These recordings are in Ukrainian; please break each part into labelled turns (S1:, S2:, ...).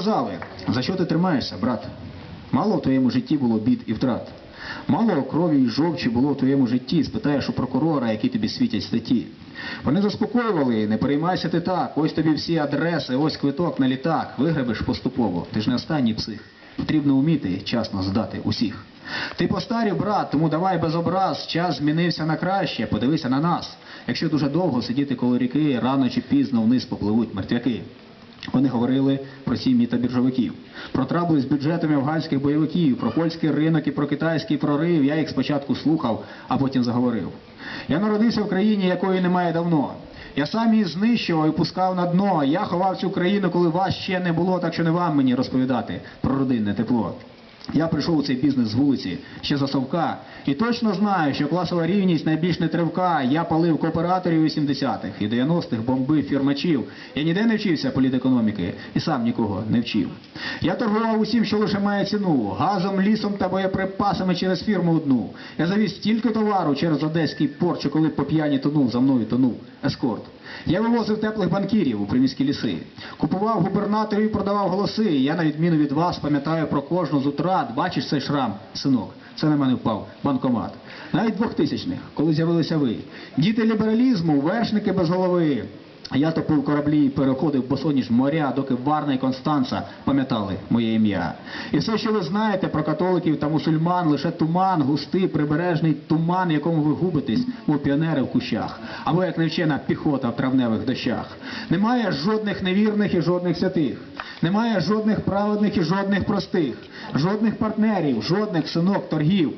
S1: Сказали, за що ти тримаєшся, брат? Мало в твоєму житті було бід і втрат. Мало крові і жовчі було в твоєму житті, спитаєш у прокурора, які тобі світять статті. Вони заспокоювали, не переймайся ти так, ось тобі всі адреси, ось квиток на літак, вигребеш поступово. Ти ж не останній псих. Потрібно вміти часно здати усіх. Ти постарів, брат, тому давай без образ, час змінився на краще, подивися на нас. Якщо дуже довго сидіти коло ріки, рано чи пізно вниз попливуть мертвяки. Вони говорили про сім'ї та біржовиків, про трабли з бюджетами афганських бойовиків, про польський ринок і про китайський прорив. Я їх спочатку слухав, а потім заговорив. Я народився в країні, якої немає давно. Я сам її знищував і пускав на дно. Я ховав цю країну, коли вас ще не було, так що не вам мені розповідати про родинне тепло. Я прийшов у цей бізнес з вулиці, ще за совка, і точно знаю, що класова рівність найбільш не тривка. Я палив кооператорів 80-х і 90-х бомбив фірмачів. Я ніде не вчився політекономіки і сам нікого не вчив. Я торгував усім, що лише має ціну, газом, лісом та боєприпасами через фірму одну. Я завіз стільки товару через одеський порт, що коли по п'яні тонув, за мною тонув ескорт. Я вивозив теплих банкірів у приміські ліси, купував губернаторів і продавав голоси. Я, на відміну від вас, пам'ятаю про кожну з утрат. Бачиш цей шрам, синок? Це на мене впав банкомат. Навіть двохтисячних, коли з'явилися ви. Діти лібералізму, вершники без голови. Я топив кораблі і переходив босоніж моря, доки Варна і Констанца пам'ятали моє ім'я. І все, що ви знаєте про католиків та мусульман, лише туман, густий прибережний туман, якому ви губитесь, мов піонери в кущах, або як невчена піхота в травневих дощах. Немає жодних невірних і жодних святих. Немає жодних праведних і жодних простих, жодних партнерів, жодних синок торгів.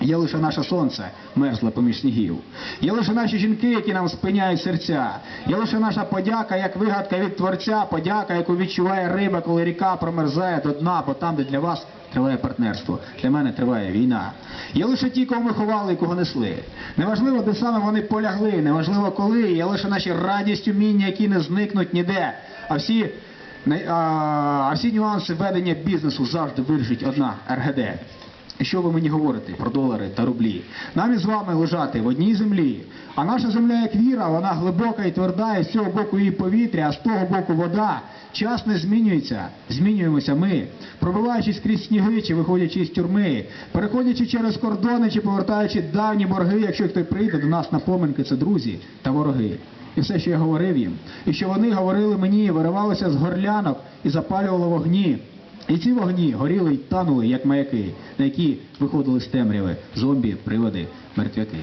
S1: Є лише наше сонце, мерзле поміж снігів. Є лише наші жінки, які нам спиняють серця. Є лише наша подяка, як вигадка від творця, подяка, яку відчуває риба, коли ріка промерзає до дна, бо там, де для вас триває партнерство, для мене триває війна. Є лише ті, кого ми ховали і кого несли. Неважливо, де саме вони полягли, неважливо коли. Є лише наші радість, уміння, які не зникнуть ніде. А всі, а, а всі нюанси ведення бізнесу завжди вирішить одна РГД. Що ви мені говорите про долари та рублі? Нам із вами лежати в одній землі. А наша земля як віра, вона глибока і тверда, і з цього боку її повітря, а з того боку вода. Час не змінюється, змінюємося ми, пробиваючись крізь сніги чи виходячи з тюрми, переходячи через кордони чи повертаючи давні борги, якщо хто прийде до нас на поминки, це друзі та вороги. І все, що я говорив їм, і що вони говорили мені, виривалося з горлянок і запалювало вогні. І ці вогні горіли й танули, як маяки, на які виходили з темряви зомбі, приводи, мертвяки.